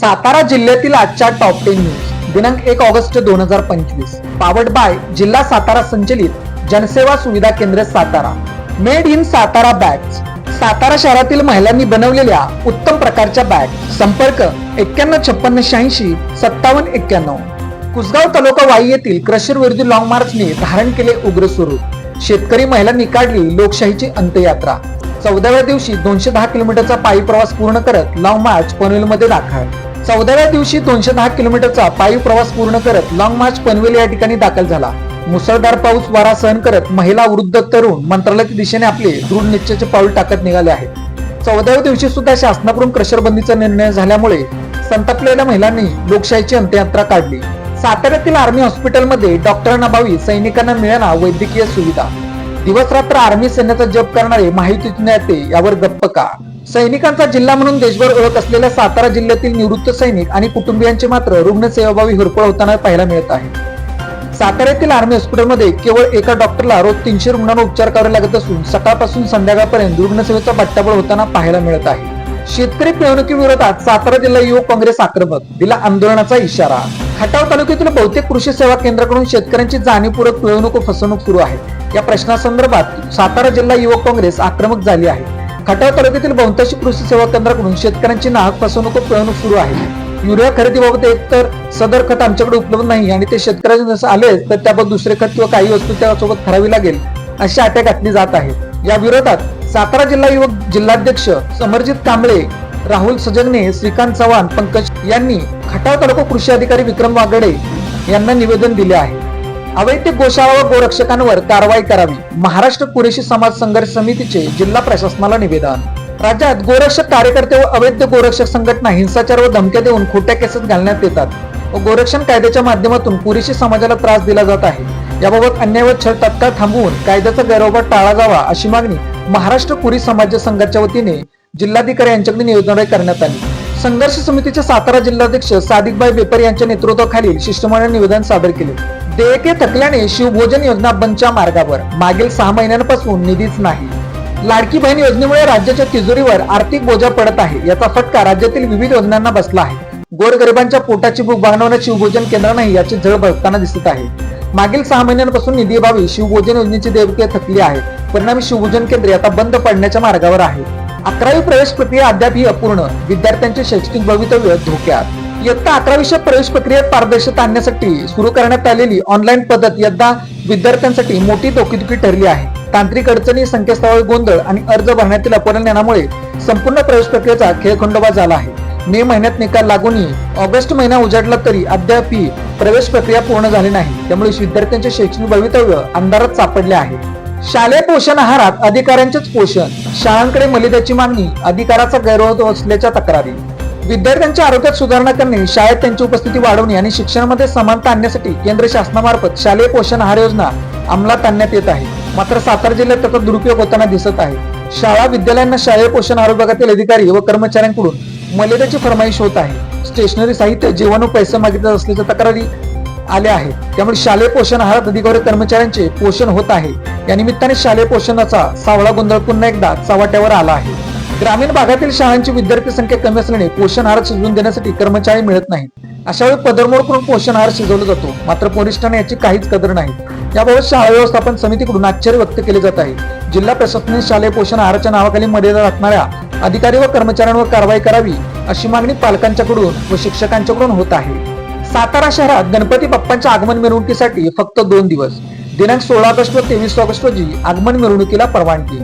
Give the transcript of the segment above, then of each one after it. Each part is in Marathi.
सातारा जिल्ह्यातील आजच्या टॉप टेन न्यूज दिनांक एक ऑगस्ट दोन हजार पंचवीस. पावड बाय जिल्हा सातारा संचलित जनसेवा सुविधा केंद्र Satara. Made in Satara bag Satara शहरातील महिलांनी बनवलेल्या उत्तम प्रकारच्या बॅग संपर्क एक्क्याण्णव छप्पन्न शहाऐंशी सत्तावन्न एक्क्याण्णव. कुसगाव तालुका वाई येथील क्रशर विरोधी लॉंग मार्चने धारण केले उग्र स्वरूप शेतकरी महिलांनी काढली लोकशाहीची अंत्ययात्रा. चौदाव्या दिवशी दोनशे दहा किलोमीटरचा पायी प्रवास पूर्ण करत लॉंग मार्च पनवेलमध्ये दाखल. चौदाव्या दिवशी दोनशे दहा किलोमीटरचा पायी प्रवास पूर्ण करत लॉंग मार्च पनवेल या ठिकाणी दाखल झाला. मुसळधार पाऊस वारा सहन करत महिला वृद्ध तरुण मंत्रालयाच्या दिशेने आपले दृढ निश्चयाचे पाऊल टाकत निघाले आहेत. चौदाव्या दिवशी सुद्धा शासनाकडून क्रशर बंदीचा निर्णय झाल्यामुळे संतापलेल्या महिलांनी लोकशाहीची अंत्ययात्रा काढली. साताऱ्यातील आर्मी हॉस्पिटलमध्ये डॉक्टरांना भावी सैनिकांना मिळणार वैद्यकीय सुविधा. दिवस रात्र आर्मी सैन्याचा जप करणारे माहिती नेते यावर गप्प का? सैनिकांचा जिल्हा म्हणून देशभर ओळख असलेल्या सातारा जिल्ह्यातील निवृत्त सैनिक आणि कुटुंबियांचे मात्र रुग्णसेवाभावी होरपळ होताना पाहायला मिळत आहे. साताऱ्यातील आर्मी हॉस्पिटलमध्ये केवळ एका डॉक्टरला रोज तीनशे रुग्णांना उपचार करावे लागत असून सकाळपासून संध्याकाळपर्यंत रुग्णसेवेचा बट्टाबळ होताना पाहायला मिळत आहे. शेतकरी पिळवणुकीविरोधात सातारा जिल्हा युवक काँग्रेस आक्रमक दिला आंदोलनाचा इशारा. खटाव तालुक्यातील बहुतेक कृषी सेवा केंद्राकडून शेतकऱ्यांची जाणीवपूर्वक पिळवणूक व फसवणूक सुरू आहे. या प्रश्नासंदर्भात सातारा जिल्हा युवक काँग्रेस आक्रमक झाली आहे. खटाव तालुक्यातील बहुतांशी कृषी सेवा केंद्राकडून शेतकऱ्यांची नाहक फसवणूक पिळवणूक सुरू आहे. युरिया खरेदीबाबत एकतर सदर खत आमच्याकडे उपलब्ध नाही आणि ते शेतकऱ्याचे जसं आले तर त्याबद्दल दुसरे खत किंवा काही वस्तू त्यासोबत करावी लागेल अशी अटॅक घातली जात आहे. या विरोधात सातारा जिल्हा युवक जिल्हाध्यक्ष समरजित कांबळे राहुल सजगने श्रीकांत चव्हाण पंकज यांनी खटाव तालुका कृषी अधिकारी विक्रम वागडे यांना निवेदन दिले आहे. अवैध गोशाळा व गोरक्षकांवर कारवाई करावी. महाराष्ट्र कुरेशी समाज संघर्ष समितीचे जिल्हा प्रशासनाला निवेदन. राज्यात गोरक्षक कार्यकर्ते व अवैध गोरक्षक संघटना हिंसाचार व धमक्या देऊन खोट्या केसेस घालण्यात येतात. व गोरक्षण कायद्याच्या माध्यमातून पुरेशी समाजाला त्रास दिला जात आहे. याबाबत अन्याय व छळ तत्काळ थांबवून कायद्याचा गैरवापर टाळा जावा अशी मागणी महाराष्ट्र कुरी समाज संघाच्या वतीने जिल्हाधिकारी यांच्याकडे निवेदन करण्यात आली. संघर्ष समितीचे सातारा जिल्हाध्यक्ष सादिकबाई बेपर यांच्या नेतृत्वाखालील शिष्टमंडळ निवेदन सादर केले. देयके थकल्याने शिवभोजन योजना बंदच्या मार्गावर मागील सहा महिन्यांपासून निधीच नाही. लाडकी बहीण योजनेमुळे राज्याच्या तिजोरीवर आर्थिक बोजा पडत आहे याचा फटका राज्यातील विविध योजनांना बसला आहे. गोरगरिबांच्या पोटाची भूक भागवणाऱ्या शिवभोजन केंद्रांनाही याची झळ बघताना दिसत आहे. मागील सहा महिन्यांपासून निधीअभावी शिवभोजन योजनेची देयके थकली आहे परिणामी शिवभोजन केंद्रे आता बंद पडण्याच्या मार्गावर आहे. अकरावी प्रवेश प्रक्रिया अद्याप ही अपूर्ण विद्यार्थ्यांचे शैक्षणिक भवितव्य धोक्यात. इयत्ता अकरावीच्या प्रवेश प्रक्रियेत पारदर्शकता आणण्यासाठी सुरू करण्यात आलेली ऑनलाईन पद्धत यंदा विद्यार्थ्यांसाठी मोठी डोकेदुखी ठरली आहे. तांत्रिक अडचणी संकेतस्थळावर गोंधळ आणि अर्ज भरण्यातील अपरज्ञानामुळे संपूर्ण प्रवेश प्रक्रियेचा खेळखंडोबा झाला आहे. मे महिन्यात निकाल लागूनही ऑगस्ट महिना उजाडला तरी अद्याप ही प्रवेश प्रक्रिया पूर्ण झाली नाही. त्यामुळे विद्यार्थ्यांचे शैक्षणिक भवितव्य अंधारात सापडले आहे. शालेय पोषण आहारात अधिकाऱ्यांचेच पोषण. शाळांकडे मलिद्याची मागणी अधिकाराचा गैरवाद असल्याच्या तक्रारी. विद्यार्थ्यांच्या आरोग्यात सुधारणा करणे शाळेत त्यांची उपस्थिती वाढवणे आणि शिक्षणामध्ये समानता आणण्यासाठी केंद्र शासनामार्फत शालेय पोषण आहार योजना अंमलात आणण्यात येत आहे. मात्र सातारा जिल्ह्यात त्याचा दुरुपयोग होताना दिसत आहे. शाळा विद्यालयांना शालेय पोषण आहार विभागातील अधिकारी व कर्मचाऱ्यांकडून मलेरियाची फरमाईश होत आहे. स्टेशनरी साहित्य जेवण व पैसे मागितले असल्याच्या तक्रारी आल्या आहेत. त्यामुळे शालेय पोषण आहारात अधिकारी कर्मचाऱ्यांचे पोषण होत आहे. या निमित्ताने शालेय पोषणाचा सावळा गोंधळ पुन्हा एकदा चव्हाट्यावर आला आहे. ग्रामीण भागातील शाळांची विद्यार्थी संख्या कमी असल्याने पोषण आहार शिजवून देण्यासाठी कर्मचारी मिळत नाहीत. अशा वेळी पदरमोड करून पोषण आहार शिजवला जातो. मात्र वरिष्ठांना याची काहीच कदर नाही. याबाबत शाळा व्यवस्थापन समितीकडून आश्चर्य व्यक्त केले जात आहे. जिल्हा प्रशासनाने शालेय पोषण आहाराच्या नावाखाली मर्यादा राखणाऱ्या अधिकारी व कर्मचाऱ्यांवर कारवाई करावी अशी मागणी पालकांच्याकडून व शिक्षकांच्याकडून होत आहे. सातारा शहरात गणपती बाप्पांच्या आगमन मिरवणुकीसाठी फक्त दोन दिवस. दिनांक सोळा ऑगस्ट व तेवीस ऑगस्ट रोजी आगमन मिरवणुकीला परवानगी.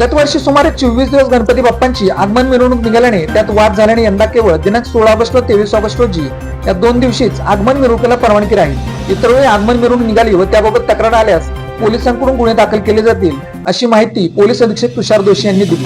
गतवर्षी सुमारे चोवीस दिवस गणपती बाप्पांची आगमन मिरवणूक निघाल्याने त्यात वाद झाल्याने यंदा केवळ दिनांक सोळा ऑगस्ट व तेवीस ऑगस्ट रोजी या दोन दिवशीच आगमन मिरवणुकीला परवानगी राहील. इतर वेळी आगमन मिरवणूक निघाली व त्याबाबत तक्रार आल्यास पोलिसांकडून गुन्हे दाखल केले जातील अशी माहिती पोलीस अधीक्षक तुषार जोशी यांनी दिली.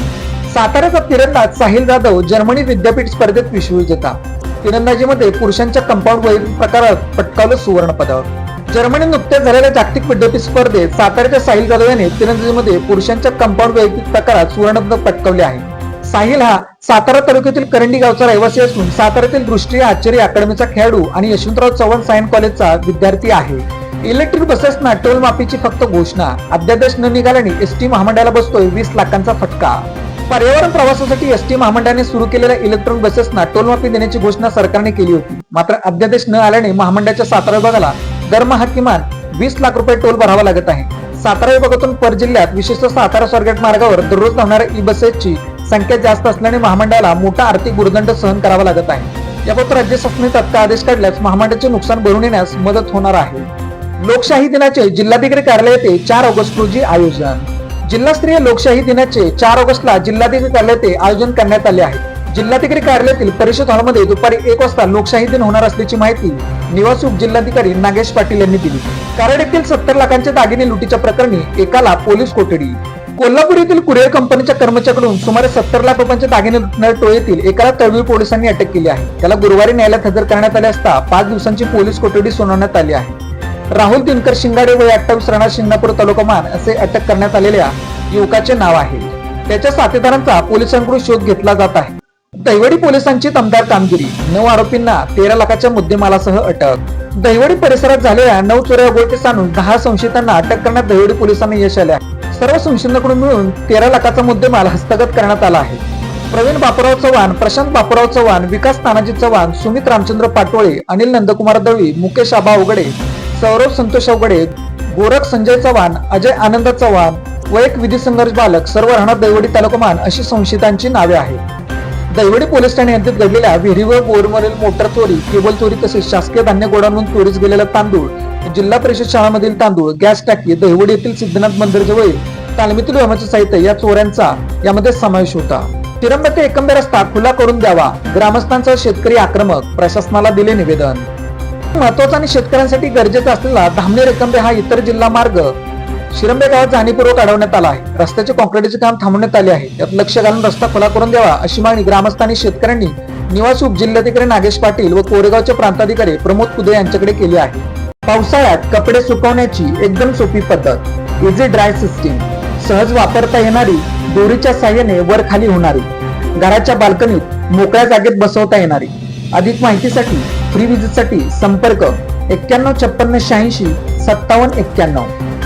साताऱ्याचा तिरंदाज साहिल जाधव जर्मनी विद्यापीठ स्पर्धेत विश्वविजेता तिरंदाजीमध्ये पुरुषांच्या कंपाऊंड वैयक्तिक प्रकारात पटकावलं सुवर्ण पदक जर्मनी नुकत्याच झालेल्या जागतिक विद्यापीठ स्पर्धेत साताऱ्याच्या साहिल जाधव याने तिरंदाजीमध्ये पुरुषांच्या कंपाऊंड वैयक्तिक प्रकारात सुवर्णपदक पटकावले आहे. साहिल हा सातारा तालुक्यातील करंडी गावचा रहिवासी असून साताऱ्यातील दृष्टी आचार्य अकॅडमीचा खेळाडू आणि यशवंतराव चव्हाण सायन्स कॉलेजचा विद्यार्थी आहे. इलेक्ट्रिक बसेसना टोल माफीची फक्त घोषणा. अध्यादेश न निघाल्याने एसटी महामंडळाला बसतोय वीस लाखांचा फटका. पर्यावरण प्रवासासाठी एस टी महामंडळाने सुरू केलेल्या इलेक्ट्रॉनिक बसेसना टोलमाफी देण्याची घोषणा सरकारने केली होती. मात्र अध्यादेश न आल्याने महामंडळाच्या सातारा विभागाला दरमहा किमान वीस लाख रुपये टोल भरावा लागत आहे. सातारा विभागातून पर जिल्ह्यात विशेषतः सातारा स्वारगेट मार्गावर दररोज धावणाऱ्या ई बसेसची संख्या जास्त असल्याने महामंडळाला मोठा आर्थिक गुरुदंड सहन करावा लागत आहे. याबाबत राज्य शासनाने तत्काळ आदेश काढल्यास महामंडळाचे नुकसान भरून येण्यास मदत होणार आहे. लोकशाही दिनाचे जिल्हाधिकारी कार्यालय येथे चार ऑगस्ट रोजी आयोजन. जिल्हास्तरीय लोकशाही दिनाचे चार ऑगस्टला जिल्हाधिकारी कार्यालय येथे आयोजन करण्यात आले आहे. जिल्हाधिकारी कार्यालयातील परिषद हॉलमध्ये दुपारी एक वाजता लोकशाही दिन होणार असल्याची माहिती निवास उपजिल्हाधिकारी नागेश पाटील यांनी दिली. कराड येथील सत्तर लाखांचे दागिने लुटीच्या प्रकरणी एकाला पोलीस कोठडी. कोल्हापूर येथील कुरिअर कंपनीच्या कर्मचाऱ्याकडून सुमारे सत्तर लाख रुपयांचे दागिने लुटणाऱ्या टोळीतील एकाला तळवी पोलिसांनी अटक केली आहे. त्याला गुरुवारी न्यायालयात हजर करण्यात आले असता पाच दिवसांची पोलीस कोठडी सुनावण्यात आली आहे. राहुल दिनकर शिंगाडे वय अठ्ठावीस राणा शिंगणापूर तालुकामान असे अटक करण्यात आलेल्या युवकाचे नाव आहे. त्याच्या साथीदारांचा पोलिसांकडून शोध घेतला जात आहे. दहिवडी पोलिसांची दमदार कामगिरी. नऊ आरोपींना तेरा लाखाच्या मुद्देमालासह अटक. दहिवडी परिसरात झालेल्या नऊ चोऱ्या उघडकीस आणून दहा संशयितांना अटक करण्यात दहिवडी पोलिसांना यश आले सर्व संशयितांकडून मिळून तेरा लाखाचा मुद्देमाल हस्तगत करण्यात आला आहे. प्रवीण बापूराव चव्हाण प्रशांत बापूराव चव्हाण विकास तानाजी चव्हाण सुमित रामचंद्र पाटोळे अनिल नंदकुमार दळवी मुकेश आबा अवगडे सौरभ संतोष अवगडे गोरख संजय चव्हाण अजय आनंद चव्हाण व एक विधी संघर्ष बालक सर्व राहणार दैवडी तालुकामान अशी संशयितांची नावे आहेत. दैवडी पोलीस ठाणे हद्दीत घडलेल्या विहिरीवर बोरमधील मोटर चोरी केबल चोरी तसेच शासकीय धान्य गोडाऊन चोरीस गेलेला तांदूळ जिल्हा परिषद शाळामधील तांदूळ गॅस टाकी दहिवडी येथील सिद्धनाथ मंदिर जवळ तालमीतील व्यामाचे साहित्य या चोऱ्यांचा यामध्ये समावेश होता. तिरंब ते एकंबे रस्ता खुला करून द्यावा ग्रामस्थांचा शेतकरी आक्रमक प्रशासनाला दिले निवेदन. महत्त्वाचा आणि शेतकऱ्यांसाठी गरजेचा असलेला धामणे रेकंबे हा इतर जिल्हा मार्ग शिरंबे गावात जाणीवपूर्वक अडवण्यात आला आहे. रस्त्याचे कॉन्क्रीटचे काम थांबवण्यात आले आहे. त्यात लक्ष घालून रस्ता खुला करून द्यावा अशी मागणी ग्रामस्थांनी शेतकऱ्यांनी निवासी उपजिल्हाधिकारी नागेश पाटील व कोरेगावचे प्रांताधिकारी प्रमोद कुदे यांच्याकडे केली आहे. पावसाळ्यात कपडे सुकवण्याची एकदम सोपी पद्धत. इझी ड्राय सिस्टीम सहज वापरता येणारी दोरीच्या साह्याने वर खाली होणारी. घराच्या बाल्कनीत मोकळ्या जागेत बसवता येणारी. अधिक माहितीसाठी फ्री विजिटसाठी संपर्क एक्क्याण्णव छप्पन्न शहाऐंशी सत्तावन्न एक्क्याण्णव.